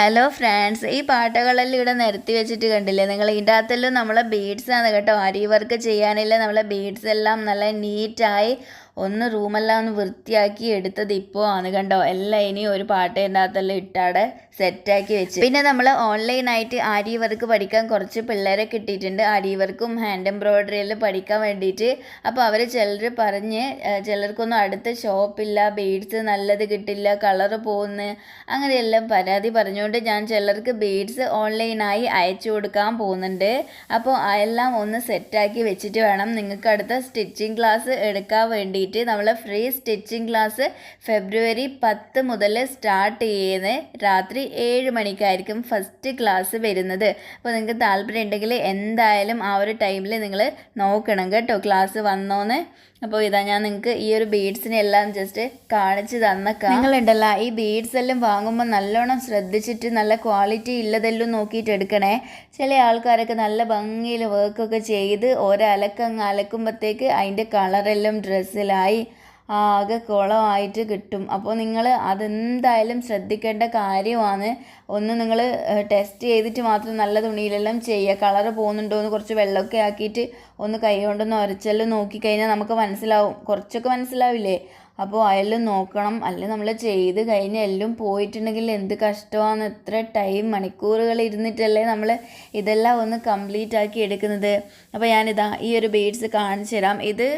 Hello friends ഈ പാട്ടകളെല്ലാം ഇവിടെ നിരത്തി വെച്ചിട്ട് കണ്ടില്ലേ? നിങ്ങൾ ഇതിന്റെ അകത്തെല്ലാം നമ്മളെ ബീഡ്സ് ആണ് കേട്ടോ. അരി വർക്ക് ചെയ്യാനില്ല. നമ്മളെ ബീഡ്സ് എല്ലാം നല്ല നീറ്റായി ഒന്ന് റൂമെല്ലാം ഒന്ന് വൃത്തിയാക്കി എടുത്തത് ഇപ്പോൾ ആണ് കണ്ടോ? എല്ലാം ഇനി ഒരു പാട്ട് ഇതിന്റെ അകത്തെല്ലാം ഇട്ടാടെ സെറ്റാക്കി വെച്ച്. പിന്നെ നമ്മൾ ഓൺലൈനായിട്ട് ആരി വർക്ക് പഠിക്കാൻ കുറച്ച് പിള്ളേരെ കിട്ടിയിട്ടുണ്ട്. ആരി വർക്കും ഹാൻഡ് എംബ്രോയ്ഡറിയിൽ പഠിക്കാൻ വേണ്ടിയിട്ട്. അപ്പോൾ അവർ ചിലർ പറഞ്ഞ് ചിലർക്കൊന്നും അടുത്ത ഷോപ്പില്ല ബീഡ്സ് നല്ലത് കിട്ടില്ല കളറ് പോകുന്നു അങ്ങനെയെല്ലാം പരാതി പറഞ്ഞുകൊണ്ട് ഞാൻ ചിലർക്ക് ബീഡ്സ് ഓൺലൈനായി അയച്ചു കൊടുക്കാൻ പോകുന്നുണ്ട്. അപ്പോൾ എല്ലാം ഒന്ന് സെറ്റാക്കി വെച്ചിട്ട് വേണം നിങ്ങൾക്ക് അടുത്ത സ്റ്റിച്ചിങ് ക്ലാസ് എടുക്കാൻ വേണ്ടിയിട്ട്. നമ്മൾ ഫ്രീ സ്റ്റിച്ചിങ് ക്ലാസ് ഫെബ്രുവരി പത്ത് മുതൽ സ്റ്റാർട്ട് ചെയ്യുന്നത് രാത്രി ഏഴ് മണിക്കായിരിക്കും ഫസ്റ്റ് ക്ലാസ് വരുന്നത്. അപ്പോൾ നിങ്ങൾക്ക് താല്പര്യം ഉണ്ടെങ്കിൽ എന്തായാലും ആ ഒരു ടൈമിൽ നിങ്ങൾ നോക്കണം കേട്ടോ. ക്ലാസ് വന്നോന്ന്. അപ്പോൾ ഇതാ ഞാൻ നിങ്ങൾക്ക് ഈ ഒരു ബീഡ്സിനെ എല്ലാം ജസ്റ്റ് കാണിച്ച് തന്നേക്കാം. നിങ്ങളുണ്ടല്ലോ ഈ ബീഡ്സ് എല്ലാം വാങ്ങുമ്പോൾ നല്ലോണം ശ്രദ്ധിച്ചിട്ട് നല്ല ക്വാളിറ്റി ഇല്ലതെല്ലാം നോക്കിയിട്ട് എടുക്കണേ. ചില ആൾക്കാരൊക്കെ നല്ല ഭംഗിയിൽ വർക്കൊക്കെ ചെയ്ത് ഒരലക്കങ്ങ് അലക്കുമ്പോഴത്തേക്ക് അതിന്റെ കളറെല്ലാം ഡ്രസ്സിലായി ആകെ കുളമായിട്ട് കിട്ടും. അപ്പോൾ നിങ്ങൾ അതെന്തായാലും ശ്രദ്ധിക്കേണ്ട കാര്യമാണ്. ഒന്ന് നിങ്ങൾ ടെസ്റ്റ് ചെയ്തിട്ട് മാത്രം നല്ല തുണിയിലെല്ലാം ചെയ്യുക. കളറ് പോകുന്നുണ്ടോ എന്ന് കുറച്ച് വെള്ളമൊക്കെ ആക്കിയിട്ട് ഒന്ന് കൈ കൊണ്ടൊന്ന് ഉരച്ചെല്ലാം നോക്കിക്കഴിഞ്ഞാൽ നമുക്ക് മനസ്സിലാവും. കുറച്ചൊക്കെ മനസ്സിലാവില്ലേ? അപ്പോൾ അതെല്ലാം നോക്കണം. അല്ലെങ്കിൽ നമ്മൾ ചെയ്ത് കഴിഞ്ഞ് എല്ലാം പോയിട്ടുണ്ടെങ്കിൽ എന്ത് കഷ്ടമാണ്. എത്ര ടൈം മണിക്കൂറുകൾ ഇരുന്നിട്ടല്ലേ നമ്മൾ ഇതെല്ലാം ഒന്ന് കംപ്ലീറ്റ് ആക്കി എടുക്കുന്നത്. അപ്പോൾ ഞാനിതാ ഈ ഒരു ബീഡ്സ് കാണിച്ചു തരാം ഇത്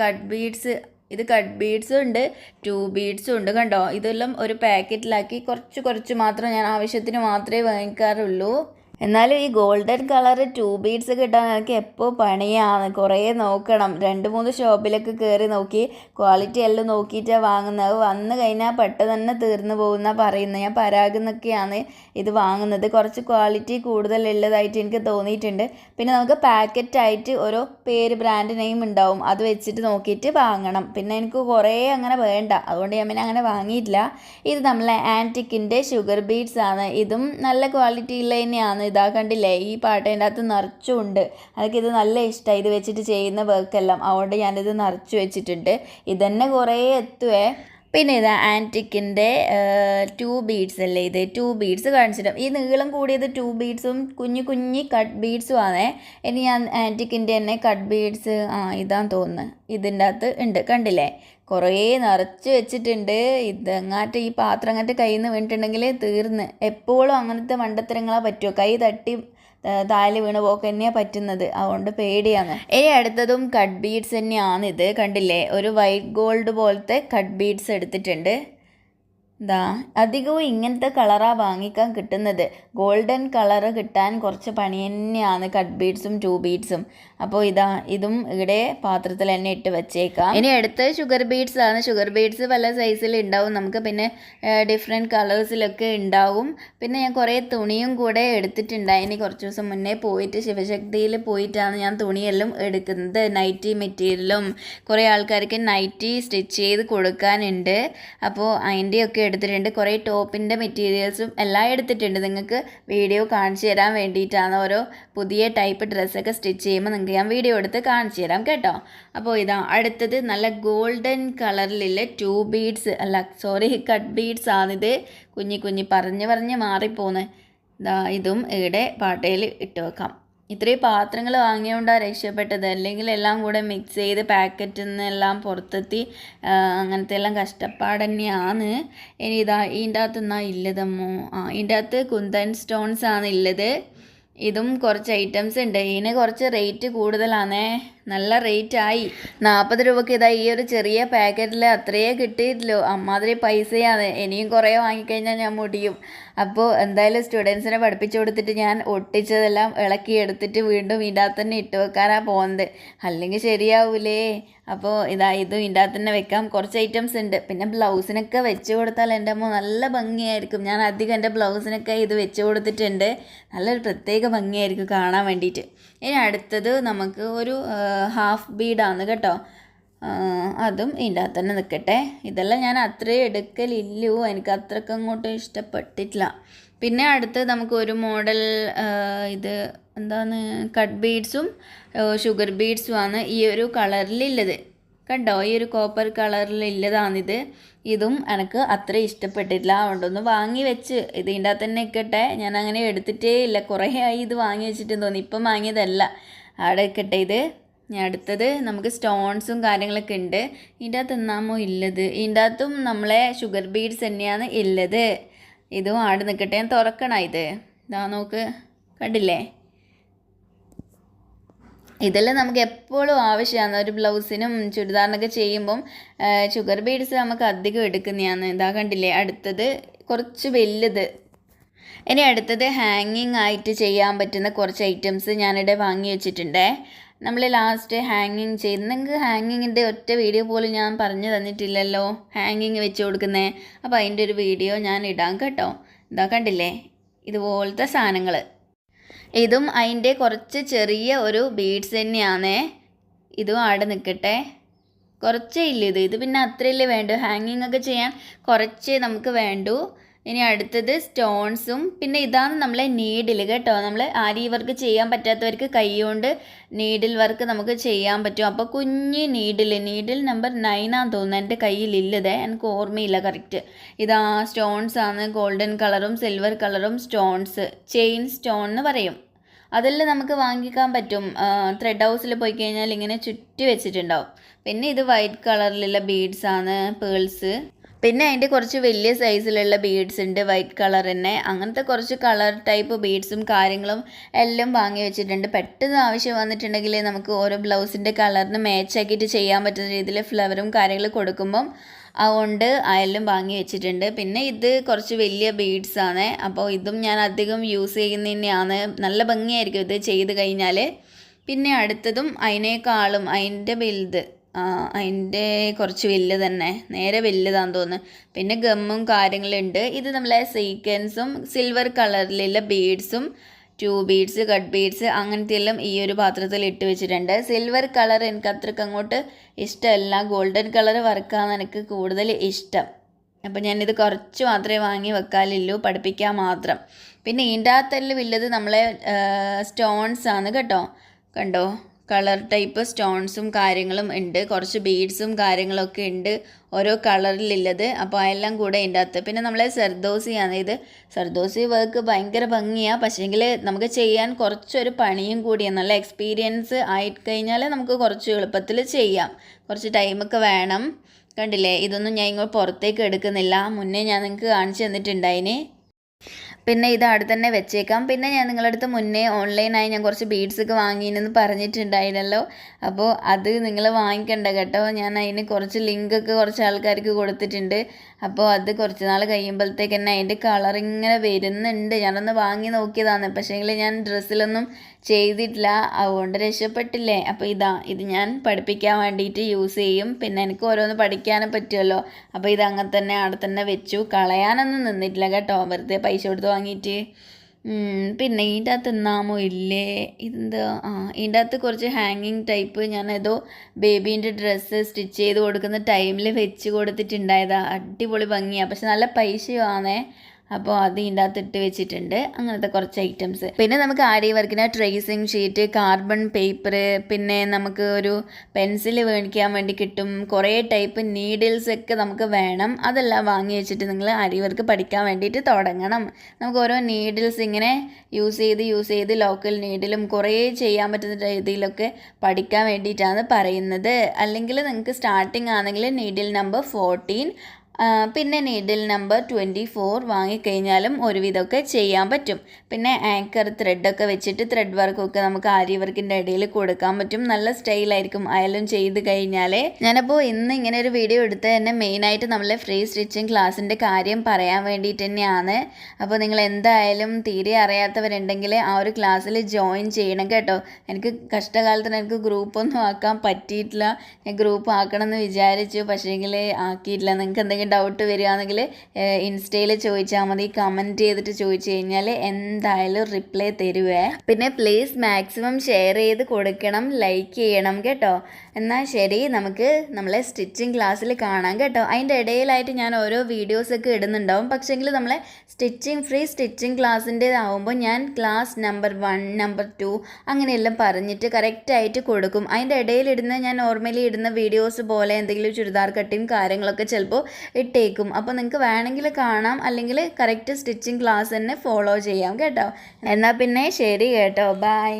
കട്ട് ബീഡ്സ് ഇത് കട്ട് ബീഡ്സും ഉണ്ട് ടു ബീഡ്സും ഉണ്ട് കണ്ടോ? ഇതെല്ലാം ഒരു പാക്കറ്റിലാക്കി കുറച്ച് കുറച്ച് മാത്രം ഞാൻ ആവശ്യത്തിന് മാത്രമേ വാങ്ങിക്കാറുള്ളൂ. എന്നാലും ഈ ഗോൾഡൻ കളർ ടു ബീഡ്സ് കിട്ടാൻ എനിക്ക് എപ്പോൾ പണിയാണ്. കുറേ നോക്കണം. രണ്ട് മൂന്ന് ഷോപ്പിലൊക്കെ കയറി നോക്കി ക്വാളിറ്റി എല്ലാം നോക്കിയിട്ടാണ് വാങ്ങുന്നത് വന്നു കഴിഞ്ഞാൽ പെട്ടെന്ന് തന്നെ തീർന്നു പോകുന്ന പറയുന്നത് ഞാൻ പരാഗെന്നൊക്കെയാണ് ഇത് വാങ്ങുന്നത്. കുറച്ച് ക്വാളിറ്റി കൂടുതലുള്ളതായിട്ട് എനിക്ക് തോന്നിയിട്ടുണ്ട്. പിന്നെ നമുക്ക് പാക്കറ്റായിട്ട് ഓരോ പേര് ബ്രാൻഡ് നെയിം ഉണ്ടാവും. അത് വെച്ചിട്ട് നോക്കിയിട്ട് വാങ്ങണം. പിന്നെ എനിക്ക് കുറേ അങ്ങനെ വേണ്ട. അതുകൊണ്ട് ഞാൻ പിന്നെ അങ്ങനെ വാങ്ങിയിട്ടില്ല. ഇത് നമ്മളെ ആന്റിക്കിന്റെ ഷുഗർ ബീഡ്സ് ആണ് ഇതും നല്ല ക്വാളിറ്റി ഉള്ള തന്നെയാണ് ഇതാ കണ്ടില്ലേ ഈ പാട്ടേന്റെ അകത്ത് നിറച്ചുണ്ട്. അതൊക്കെ ഇത് നല്ല ഇഷ്ടമായി ഇത് വെച്ചിട്ട് ചെയ്യുന്ന വർക്കെല്ലാം അതുകൊണ്ട് ഞാനിത് നിറച്ച് വെച്ചിട്ടുണ്ട്. ഇതന്നെ കുറേ എത്തുവേ. പിന്നെ ഇത് ആന്റിക്കിന്റെ ടു ബീഡ്സ് അല്ലേ ഇത്? ടു ബീഡ്സ് കാണിച്ചിട്ടും. ഈ നീളം കൂടിയത് ടു ബീഡ്സും കുഞ്ഞു കുഞ്ഞു കട്ട് ബീഡ്സും ആണേ. ഇനി ഞാൻ ആന്റിക്കിന്റെ തന്നെ കട്ട് ബീഡ്സ് ആ ഇതാന്ന് തോന്നുന്നു. ഇതിന്റെ അകത്ത് ഉണ്ട്. കണ്ടില്ലേ? കുറേ നിറച്ച് വെച്ചിട്ടുണ്ട്. ഇതങ്ങാട്ട് ഈ പാത്രം അങ്ങാട്ട് കയ്യിൽ നിന്ന് വീണിട്ടുണ്ടെങ്കിൽ തീർന്ന്. എപ്പോഴും അങ്ങനത്തെ മണ്ടത്തരങ്ങളാ പറ്റുമോ കൈ തട്ടി താൽ വീണ് പോക്ക് തന്നെയാണ് പറ്റുന്നത്. അതുകൊണ്ട് പേടിയാണ്. ഇനി അടുത്തതും കട്ട് ബീഡ്സ് തന്നെയാണ് ഇത്. കണ്ടില്ലേ? ഒരു വൈറ്റ് ഗോൾഡ് പോലത്തെ കട്ട് ബീഡ്സ് എടുത്തിട്ടുണ്ട്. ഇതാ അധികവും ഇങ്ങനത്തെ കളറാ വാങ്ങിക്കാൻ കിട്ടുന്നത്. ഗോൾഡൻ കളറ് കിട്ടാൻ കുറച്ച് പണി തന്നെയാണ് കട്ട് ബീഡ്സും ടു ബീഡ്സും അപ്പോൾ ഇതാ ഇതും ഇവിടെ പാത്രത്തിൽ തന്നെ ഇട്ട് വെച്ചേക്കാം. ഇനി അടുത്ത് ഷുഗർ ബീഡ്സ് ആണ്. ഷുഗർ ബീഡ്സ് പല സൈസിൽ ഉണ്ടാവും നമുക്ക് പിന്നെ ഡിഫറെന്റ് കളേഴ്സിലൊക്കെ ഉണ്ടാവും പിന്നെ ഞാൻ കുറേ തുണിയും കൂടെ എടുത്തിട്ടുണ്ടായിനി കുറച്ച് ദിവസം മുന്നേ പോയിട്ട് ശിവശക്തിയിൽ പോയിട്ടാണ് ഞാൻ തുണിയെല്ലാം എടുക്കുന്നത്. നൈറ്റി മെറ്റീരിയലും കുറേ ആൾക്കാർക്ക് നൈറ്റി സ്റ്റിച്ച് ചെയ്ത് കൊടുക്കാനുണ്ട്. അപ്പോൾ അതിന്റെയൊക്കെ എടുത്തിട്ടുണ്ട്. കുറേ ടോപ്പിന്റെ മെറ്റീരിയൽസും എല്ലാം എടുത്തിട്ടുണ്ട്. നിങ്ങൾക്ക് വീഡിയോ കാണിച്ചു തരാൻ വേണ്ടിയിട്ടാണ് ഓരോ പുതിയ ടൈപ്പ് ഡ്രസ്സൊക്കെ സ്റ്റിച്ച് ചെയ്യുമ്പോൾ നിങ്ങൾക്ക് ഞാൻ വീഡിയോ എടുത്ത് കാണിച്ചു തരാം കേട്ടോ. അപ്പോൾ ഇതാ അടുത്തത് നല്ല ഗോൾഡൻ കളറിലുള്ള ടു ബീഡ്സ് അല്ല സോറി കട്ട് ബീഡ്സ് ആണിത്. കുഞ്ഞി കുഞ്ഞി പറഞ്ഞ് പറഞ്ഞ് മാറിപ്പോന്ന്. ഇതാ ഇതും ഇവിടെ പാട്ടയിൽ ഇട്ട് വെക്കാം. ഇത്രയും പാത്രങ്ങൾ വാങ്ങിയോണ്ടാണ് രക്ഷപ്പെട്ടത്. അല്ലെങ്കിൽ എല്ലാം കൂടെ മിക്സ് ചെയ്ത് പാക്കറ്റിൽ നിന്നെല്ലാം പുറത്തെത്തി അങ്ങനത്തെ എല്ലാം കഷ്ടപ്പാട് തന്നെയാണ്. ഇനി ഇതാ ഇതിന്റെ അകത്ത് എന്നാ ഇല്ലതമ്മോ? ആ ഇതിന്റെ അകത്ത് കുന്തൻ സ്റ്റോൺസ് ആണ് ഉള്ളത് ഇതും കുറച്ച് ഐറ്റംസ് ഉണ്ട്. ഇതിന് കുറച്ച് റേറ്റ് കൂടുതലാണേ. നല്ല റേറ്റ് ആയി നാൽപ്പത് രൂപയ്ക്ക് ഇതാ ഈ ഒരു ചെറിയ പാക്കറ്റിൽ അത്രയേ കിട്ടിയിട്ടില്ലോ അമ്മാതിരി പൈസയാണ്. ഇനിയും കുറേ വാങ്ങിക്കഴിഞ്ഞാൽ ഞാൻ മുടിയും. അപ്പോൾ എന്തായാലും സ്റ്റുഡൻസിനെ പഠിപ്പിച്ചു കൊടുത്തിട്ട് ഞാൻ ഒട്ടിച്ചതെല്ലാം ഇളക്കി എടുത്തിട്ട് വീണ്ടും ഇതിന്റെ തന്നെ ഇട്ട് വെക്കാനാണ് പോകുന്നത് അല്ലെങ്കിൽ ശരിയാവൂലേ? അപ്പോൾ ഇതാ ഇതും ഇതിന്റെ അകത്ത് തന്നെ വെക്കാം. കുറച്ച് ഐറ്റംസ് ഉണ്ട്. പിന്നെ ബ്ലൗസിനൊക്കെ വെച്ച് കൊടുത്താൽ എന്റെ അമ്മ നല്ല ഭംഗിയായിരിക്കും. ഞാൻ അധികം എന്റെ ബ്ലൗസിനൊക്കെ ഇത് വെച്ച് കൊടുത്തിട്ടുണ്ട്. നല്ലൊരു പ്രത്യേക ഭംഗിയായിരിക്കും കാണാൻ വേണ്ടിയിട്ട്. ഇനി അടുത്തത് നമുക്ക് ഒരു ഹാഫ് ബീഡാണ് കേട്ടോ. അതും ഇതിന്റെ അകത്ത് തന്നെ നിൽക്കട്ടെ. ഇതെല്ലാം ഞാൻ അത്രയും എടുക്കലില്ലൂ എനിക്ക് അത്രയ്ക്ക് അങ്ങോട്ട് ഇഷ്ടപ്പെട്ടിട്ടില്ല. പിന്നെ അടുത്ത് നമുക്ക് ഒരു മോഡൽ ഇത് എന്താണ്? കട്ട് ബീഡ്സും ഷുഗർ ബീഡ്സും ആണ് ഈ ഒരു കളറിലുള്ളത് കണ്ടോ? ഈ ഒരു കോപ്പർ കളറിലുള്ളതാണിത് ഇതും എനിക്ക് അത്ര ഇഷ്ടപ്പെട്ടിട്ടില്ല. അതുകൊണ്ടൊന്ന് വാങ്ങി വെച്ച്. ഇത് ഇതിന്റെ അകത്ത് തന്നെ ഇക്കട്ടെ ഞാൻ അങ്ങനെ എടുത്തിട്ടേ ഇല്ല. കുറേ ആയി ഇത് വാങ്ങി വെച്ചിട്ട് തോന്നി. ഇപ്പം വാങ്ങിയതല്ല. അവിടെ ഇക്കട്ടെ ഇത്. അടുത്തത് നമുക്ക് സ്റ്റോൺസും കാര്യങ്ങളൊക്കെ ഉണ്ട്. ഇതിന്റെ അകത്ത് എന്നാമോ ഇല്ലത്. ഇതിന്റെ അകത്തും നമ്മളെ ഷുഗർ ബീഡ്സ് തന്നെയാണ് ഉള്ളത് ഇതും ആട് നിൽക്കട്ടെ ഞാൻ തുറക്കണ ഇത്. ഇതാ നോക്ക്. കണ്ടില്ലേ? ഇതെല്ലാം നമുക്ക് എപ്പോഴും ആവശ്യമാണ്. ഒരു ബ്ലൗസിനും ചുരിദാറിനൊക്കെ ചെയ്യുമ്പം ഷുഗർ ബീഡ്സ് നമുക്ക് അധികം എടുക്കുന്നതാണ്. ഇതാ കണ്ടില്ലേ? അടുത്തത് കുറച്ച് വലുത്. ഇനി അടുത്തത് ഹാങ്ങിങ് ആയിട്ട് ചെയ്യാൻ പറ്റുന്ന കുറച്ച് ഐറ്റംസ് ഞാനിവിടെ വാങ്ങി വെച്ചിട്ടുണ്ടേ. നമ്മൾ ലാസ്റ്റ് ഹാങ്ങിങ് ചെയ്ത് നിങ്ങൾക്ക് ഹാങ്ങിങ്ങിന്റെ ഒറ്റ വീഡിയോ പോലും ഞാൻ പറഞ്ഞു തന്നിട്ടില്ലല്ലോ ഹാങ്ങിങ് വെച്ച് കൊടുക്കുന്നേ. അപ്പോൾ അതിന്റെ ഒരു വീഡിയോ ഞാൻ ഇടാം കേട്ടോ. ഇതാ കണ്ടില്ലേ? ഇതുപോലത്തെ സാധനങ്ങൾ ഇതും അതിന്റെ കുറച്ച് ചെറിയ ഒരു ബീഡ്സ് തന്നെയാണ്. ഇതും അവിടെ നിൽക്കട്ടെ കുറച്ചേ ഇല്ല ഇത്? ഇത് പിന്നെ അത്രയല്ലേ വേണ്ടു? ഹാങ്ങിങ് ഒക്കെ ചെയ്യാൻ കുറച്ചേ നമുക്ക് വേണ്ടൂ. ഇനി അടുത്തത് സ്റ്റോൺസും. പിന്നെ ഇതാണ് നമ്മളെ നീഡിൽ കേട്ടോ. നമ്മൾ ആരി വർക്ക് ചെയ്യാൻ പറ്റാത്തവർക്ക് കൈകൊണ്ട് നീഡിൽ വർക്ക് നമുക്ക് ചെയ്യാൻ പറ്റും. അപ്പോൾ കുഞ്ഞ് നീഡിൽ നീഡിൽ നമ്പർ നയനാന്ന് തോന്നുന്നു എന്റെ കയ്യിലില്ലതേ. എനിക്ക് ഓർമ്മയില്ല കറക്റ്റ് ഇതാ സ്റ്റോൺസ് ആണ് ഗോൾഡൻ കളറും സിൽവർ കളറും സ്റ്റോൺസ്. ചെയിൻ സ്റ്റോൺ എന്ന് പറയും. അതെല്ലാം നമുക്ക് വാങ്ങിക്കാൻ പറ്റും. ത്രെഡ് ഹൗസിൽ പോയി കഴിഞ്ഞാൽ ഇങ്ങനെ ചുറ്റി വെച്ചിട്ടുണ്ടാവും. പിന്നെ ഇത് വൈറ്റ് കളറിലുള്ള ബീഡ്സാണ് പേൾസ് പിന്നെ അതിന്റെ കുറച്ച് വലിയ സൈസിലുള്ള ബീഡ്സ് ഉണ്ട് വൈറ്റ് കളർ തന്നെ. അങ്ങനത്തെ കുറച്ച് കളർ ടൈപ്പ് ബീഡ്സും കാര്യങ്ങളും എല്ലാം വാങ്ങി വെച്ചിട്ടുണ്ട്. പെട്ടെന്ന് ആവശ്യം വന്നിട്ടുണ്ടെങ്കിൽ നമുക്ക് ഓരോ ബ്ലൗസിന്റെ കളറിന് മാച്ച് ആക്കിയിട്ട് ചെയ്യാൻ പറ്റുന്ന രീതിയിൽ ഫ്ലവറും കാര്യങ്ങളും കൊടുക്കുമ്പം അതുകൊണ്ട് അതെല്ലാം വാങ്ങി വെച്ചിട്ടുണ്ട്. പിന്നെ ഇത് കുറച്ച് വലിയ ബീഡ്സ് ആണ്. അപ്പോൾ ഇതും ഞാൻ അധികം യൂസ് ചെയ്യുന്ന തന്നെയാണ്. നല്ല ഭംഗിയായിരിക്കും ഇത് ചെയ്ത് കഴിഞ്ഞാൽ പിന്നെ അടുത്തതും അതിനേക്കാളും അതിന്റെ വലുത്. അതിന്റെ കുറച്ച് വലുത് തന്നെ. നേരെ വലുതാന്ന് തോന്നുന്നു. പിന്നെ ഗമ്മും കാര്യങ്ങളുണ്ട് ഇത് നമ്മളെ സീക്വൻസും സിൽവർ കളറിലുള്ള ബീഡ്സും ടൂ ബീഡ്സ് കട്ട് ബീഡ്സ് അങ്ങനത്തെ എല്ലാം ഈ ഒരു പാത്രത്തിൽ ഇട്ട് വെച്ചിട്ടുണ്ട്. സിൽവർ കളർ എനിക്ക് അത്രയ്ക്ക് അങ്ങോട്ട് ഇഷ്ടമല്ല. ഗോൾഡൻ കളർ വർക്കാണ് എനിക്ക് കൂടുതൽ ഇഷ്ടം. അപ്പോൾ ഞാനിത് കുറച്ച് മാത്രമേ വാങ്ങി വെക്കാലുള്ളൂ പഠിപ്പിക്കാൻ മാത്രം. പിന്നെ ഈന്റെ അകത്തെല്ലാം ഉള്ളത് നമ്മളെ സ്റ്റോൺസ് ആണ് കേട്ടോ. കണ്ടോ? കളർ ടൈപ്പ് സ്റ്റോൺസും കാര്യങ്ങളും ഉണ്ട്. കുറച്ച് ബീഡ്സും കാര്യങ്ങളൊക്കെ ഉണ്ട്. ഓരോ കളറിലുള്ളത്. അപ്പോൾ അതെല്ലാം കൂടെ ഇതിന്റെ അകത്ത്. പിന്നെ നമ്മളെ സർദോസിയാണ്. ഇത് സർദോസി വർക്ക് ഭയങ്കര ഭംഗിയാണ് പക്ഷേങ്കിൽ നമുക്ക് ചെയ്യാൻ കുറച്ചൊരു പണിയും കൂടിയാണ് നല്ല എക്സ്പീരിയൻസ് ആയിട്ട് കഴിഞ്ഞാൽ നമുക്ക് കുറച്ച് എളുപ്പത്തിൽ ചെയ്യാം. കുറച്ച് ടൈമൊക്കെ വേണം. കണ്ടില്ലേ? ഇതൊന്നും ഞാൻ ഇങ്ങോട്ട് പുറത്തേക്ക് എടുക്കുന്നില്ല. മുന്നേ ഞാൻ നിങ്ങൾക്ക് കാണിച്ചു തന്നിട്ടുണ്ടായിന്. പിന്നെ ഇത് അവിടെ തന്നെ വെച്ചേക്കാം. പിന്നെ ഞാൻ നിങ്ങളുടെ അടുത്ത് മുന്നേ ഓൺലൈനായി ഞാൻ കുറച്ച് ബീഡ്സ് ഒക്കെ വാങ്ങിയെന്ന് പറഞ്ഞിട്ടുണ്ടായിരുന്നല്ലോ. അപ്പോൾ അത് നിങ്ങൾ വാങ്ങിക്കണ്ട കേട്ടോ. ഞാൻ അതിന് കുറച്ച് ലിങ്കൊക്കെ കുറച്ച് ആൾക്കാർക്ക് കൊടുത്തിട്ടുണ്ട്. അപ്പോൾ അത് കുറച്ച് നാൾ കഴിയുമ്പോഴത്തേക്ക് തന്നെ അതിന്റെ കളർ ഇങ്ങനെ വരുന്നുണ്ട്. ഞാനൊന്ന് വാങ്ങി നോക്കിയതാണ്. പക്ഷേങ്കിൽ ഞാൻ ഡ്രസ്സിലൊന്നും ചെയ്തിട്ടില്ല. അതുകൊണ്ട് രക്ഷപ്പെട്ടില്ലേ? അപ്പോൾ ഇതാ ഇത് ഞാൻ പഠിപ്പിക്കാൻ വേണ്ടിയിട്ട് യൂസ് ചെയ്യും. പിന്നെ എനിക്ക് ഓരോന്ന് പഠിക്കാനും പറ്റുമല്ലോ. അപ്പോൾ ഇത് അങ്ങനെ തന്നെ അവിടെ തന്നെ വെച്ചു. കളയാനൊന്നും നിന്നിട്ടില്ല കേട്ടോ. വെറുതെ പൈസ കൊടുത്ത് വാങ്ങിയിട്ട്. പിന്നെ ഇതിന്റെ അകത്ത് എന്നാമോ ഇല്ലേ? ഇതെന്താ? ആ ഇതിന്റെ അകത്ത് കുറച്ച് ഹാങ്ങിങ് ടൈപ്പ് ഞാൻ ഏതോ ബേബീന്റെ ഡ്രസ്സ് സ്റ്റിച്ച് ചെയ്ത് കൊടുക്കുന്ന ടൈമിൽ വെച്ച് കൊടുത്തിട്ടുണ്ടായതാ. അടിപൊളി ഭംഗിയാണ് പക്ഷെ നല്ല പൈസയുമാണേ അപ്പോൾ അത് ഇതിന്റെ അകത്ത് ഇട്ട് വെച്ചിട്ടുണ്ട്. അങ്ങനത്തെ കുറച്ച് ഐറ്റംസ് പിന്നെ നമുക്ക് ആരി വർക്കിന് ട്രേസിങ് ഷീറ്റ് കാർബൺ പേപ്പർ പിന്നെ നമുക്ക് ഒരു പെൻസിൽ മേടിക്കാൻ വേണ്ടി കിട്ടും. കുറേ ടൈപ്പ് നീഡിൽസ് ഒക്കെ നമുക്ക് വേണം. അതെല്ലാം വാങ്ങി വെച്ചിട്ട് നിങ്ങൾ ആരി വർക്ക് പഠിക്കാൻ വേണ്ടിയിട്ട് തുടങ്ങണം. നമുക്ക് ഓരോ നീഡിൽസ് ഇങ്ങനെ യൂസ് ചെയ്ത് യൂസ് ചെയ്ത് ലോക്കൽ നീഡിലും കുറേ ചെയ്യാൻ പറ്റുന്ന രീതിയിലൊക്കെ പഠിക്കാൻ വേണ്ടിയിട്ടാണ് പറയുന്നത്. അല്ലെങ്കിൽ നിങ്ങൾക്ക് സ്റ്റാർട്ടിംഗ് ആണെങ്കിൽ നീഡിൽ നമ്പർ ഫോർട്ടീൻ പിന്നെ നീഡിൽ നമ്പർ ട്വന്റി ഫോർ വാങ്ങിക്കഴിഞ്ഞാലും ഒരുവിധമൊക്കെ ചെയ്യാൻ പറ്റും. പിന്നെ ആങ്കർ ത്രെഡൊക്കെ വെച്ചിട്ട് ത്രെഡ് വർക്കൊക്കെ നമുക്ക് ആരി വർക്കിന്റെ ഇടയിൽ കൊടുക്കാൻ പറ്റും. നല്ല സ്റ്റൈലായിരിക്കും അയാലും ചെയ്ത് കഴിഞ്ഞാൽ ഞാനപ്പോൾ ഇന്ന് ഇങ്ങനെ ഒരു വീഡിയോ എടുത്ത് തന്നെ മെയിനായിട്ട് നമ്മളെ ഫ്രീ സ്റ്റിച്ചിങ് ക്ലാസ്സിന്റെ കാര്യം പറയാൻ വേണ്ടിയിട്ട് തന്നെയാണ്. അപ്പോൾ നിങ്ങൾ എന്തായാലും തീരെ അറിയാത്തവരുണ്ടെങ്കിൽ ആ ഒരു ക്ലാസ്സിൽ ജോയിൻ ചെയ്യണം കേട്ടോ. എനിക്ക് കഷ്ടകാലത്തിന് എനിക്ക് ഗ്രൂപ്പൊന്നും ആക്കാൻ പറ്റിയിട്ടില്ല. ഞാൻ ഗ്രൂപ്പ് ആക്കണം എന്ന് വിചാരിച്ചു. പക്ഷേങ്കിൽ ആക്കിയിട്ടില്ല. നിങ്ങൾക്ക് എന്തെങ്കിലും ഡൗട്ട് വരികയാണെങ്കിൽ ഇൻസ്റ്റയിൽ ചോദിച്ചാൽ മതി കമന്റ് ചെയ്തിട്ട് ചോദിച്ചു കഴിഞ്ഞാൽ എന്തായാലും റിപ്ലൈ തരുവേ. പിന്നെ പ്ലീസ് മാക്സിമം ഷെയർ ചെയ്ത് കൊടുക്കണം ലൈക്ക് ചെയ്യണം കേട്ടോ. എന്നാൽ ശരി നമുക്ക് നമ്മളെ സ്റ്റിച്ചിങ് ക്ലാസ്സിൽ കാണാം കേട്ടോ. അതിന്റെ ഇടയിലായിട്ട് ഞാൻ ഓരോ വീഡിയോസൊക്കെ ഇടുന്നുണ്ടാവും. പക്ഷേങ്കിൽ നമ്മളെ സ്റ്റിച്ചിങ് ഫ്രീ സ്റ്റിച്ചിങ് ക്ലാസ്സിന്റേതാവുമ്പോൾ ഞാൻ class number one number two അങ്ങനെയെല്ലാം പറഞ്ഞിട്ട് കറക്റ്റായിട്ട് കൊടുക്കും. അതിന്റെ ഇടയിലിടുന്ന ഞാൻ നോർമലി ഇടുന്ന വീഡിയോസ് പോലെ എന്തെങ്കിലും ചുരിദാർ കട്ടിയും കാര്യങ്ങളൊക്കെ ചിലപ്പോൾ ഇട്ടേക്കും. അപ്പോൾ നിങ്ങൾക്ക് വേണമെങ്കിൽ കാണാം അല്ലെങ്കിൽ കറക്റ്റ് സ്റ്റിച്ചിങ് ക്ലാസ് തന്നെ ഫോളോ ചെയ്യാം കേട്ടോ. എന്നാൽ പിന്നെ ശരി കേട്ടോ. ബൈ